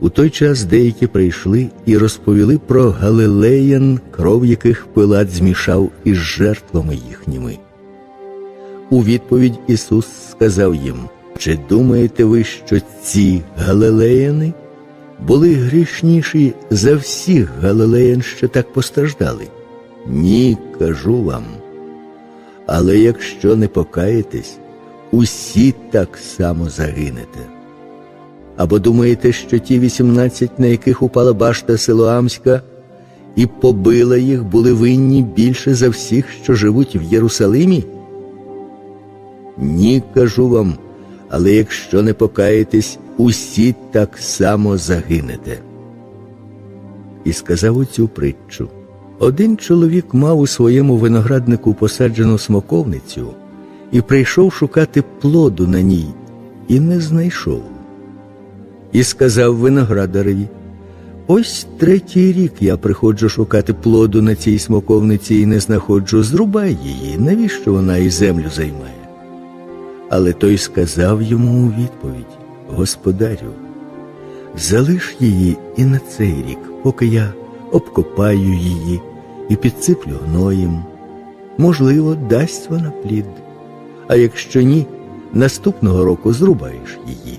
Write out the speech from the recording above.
У той час деякі прийшли і розповіли про галилеян, кров яких Пилат змішав із жертвами їхніми. У відповідь Ісус сказав їм: Чи думаєте ви, що ці галилеяни були грішніші за всіх галилеян, що так постраждали? Ні, кажу вам. Але якщо не покаєтесь, усі так само загинете. Або думаєте, що ті вісімнадцять, на яких упала башта Силоамська, і побила їх, були винні більше за всіх, що живуть в Єрусалимі? Ні, кажу вам, але якщо не покаєтесь, усі так само загинете. І сказав оцю притчу. Один чоловік мав у своєму винограднику посаджену смоковницю і прийшов шукати плоду на ній, і не знайшов. І сказав виноградареві: Ось третій рік я приходжу шукати плоду на цій смоковниці і не знаходжу, зрубай її, навіщо вона і землю займає? Але той сказав йому у відповідь: Господарю, залиш її і на цей рік, поки я обкопаю її і підсиплю гноєм. Можливо, дасть вона плід, а якщо ні, наступного року зрубаєш її.